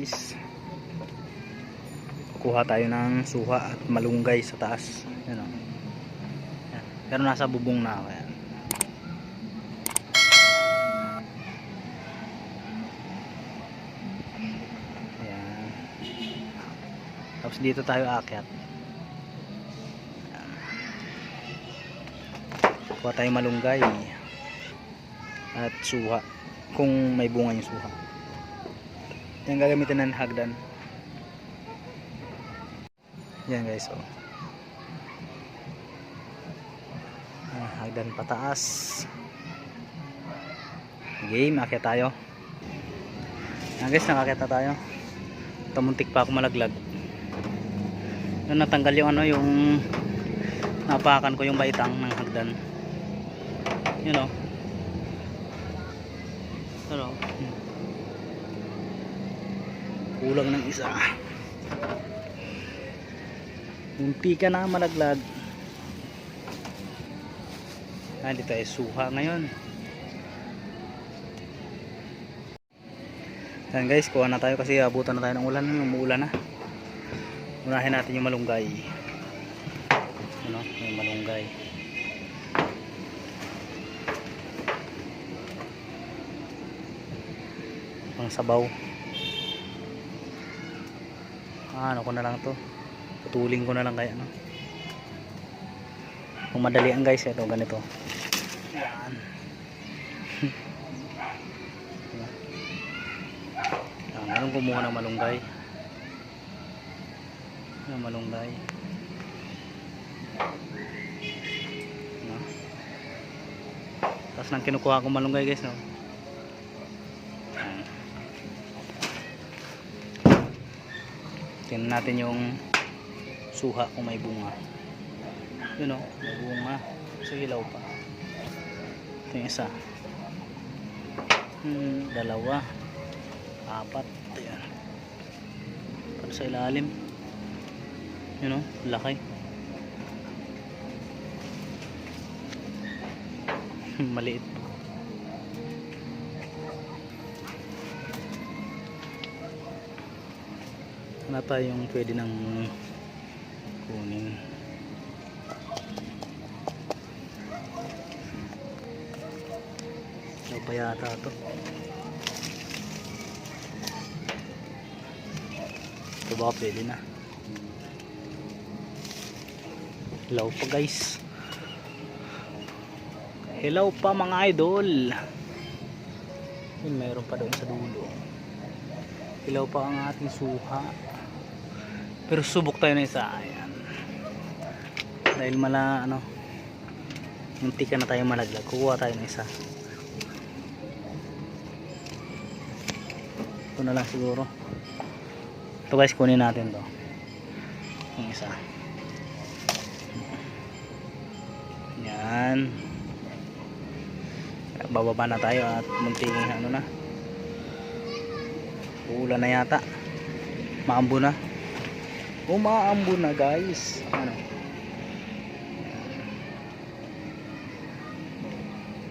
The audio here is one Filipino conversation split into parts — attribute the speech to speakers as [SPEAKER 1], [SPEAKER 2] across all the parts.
[SPEAKER 1] guys. Kukuha tayo ng suha at malunggay sa taas. Yan o. Yan. pero nasa bubong na ako yan. Yan tapos dito tayo akyat kuha tayo malunggay at suha. Kung may bunga yung suha yan gagamitin ng hagdan. Yan guys oh. Yan, hagdan pataas. Game akyat tayo. Yan guys nakakyat na tayo. Tamuntik pa ako malaglag. Yun natanggal yung ano yung napakan ko yung baitang ng hagdan. Yun o ano kulang ng isa. Munti ka na malaglag. Ah, dito ay suha ngayon. Yan guys kuha na tayo kasi abutan na tayo ng ulan. Umuulan na. Unahin natin yung malunggay. Ano? Yung malunggay. Pang sabaw ah, ano ko na lang to. Putulin ko na lang kaya no? Kung madali ang guys ito ganito. Yan. Yan ngayon kumuha ng malunggay. Ng malunggay. No? tapos nang kinukuha ko malunggay guys no tingnan natin yung suha kung may bunga. Yun o may bunga. Sa ilaw pa. Ito yung isa. Hmm, dalawa. Apat. Ayan. Para sa ilalim. Yun o laki. Maliit. pa pa yung pwede nang kunin. Ano pa yata to. Ito ba pwede na? Hello pa guys. Hello pa mga idol. Yun mayroon pa doon sa dulo. Hello pa ang ating suha pero subok tayo na isa. Ayan. Dahil mala ano munti ka na tayo malaglag. Kukuha tayo ng isa. Ito na lang siguro. Ito guys kunin natin to. Yung isa. Yan bababa na tayo at munting ano na. Ulan na yata. Maambo na umaambo na guys. Ano?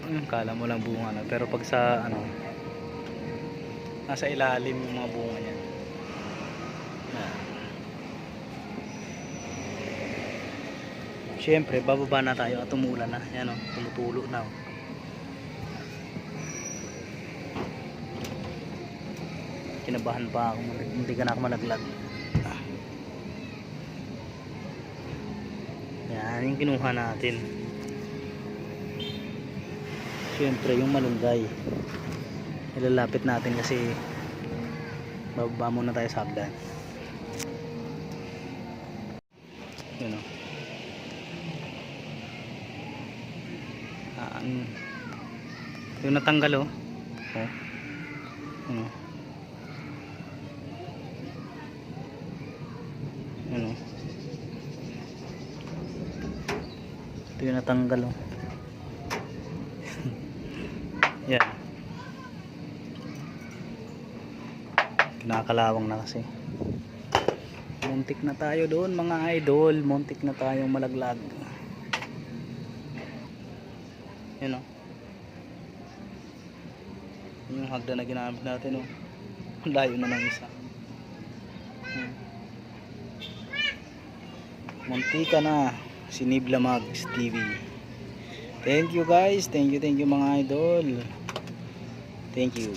[SPEAKER 1] Hmm, kala mo lang bunga na. Pero pag sa ano nasa ilalim yung mga bunga niya. Syempre bababa na tayo at umulan na. Yan o tumutulo na o kinabahan pa ako. Hindi ka na ako malaglag yan yung kinuha natin. Syempre yung malunggay. Ilalapit natin kasi bababa muna tayo sa hagdan yun o ang- yung natanggal o oh. ano ano ito yung natanggal oh. yan. Kinakalawang na kasi. Muntik na tayo doon mga idol. Muntik na tayong malaglag. Yun o yung hagda na ginamit natin o layo na ng isa. Muntika na si Nibla Mags TV. Thank you guys. Thank you, thank you mga idol. Thank you.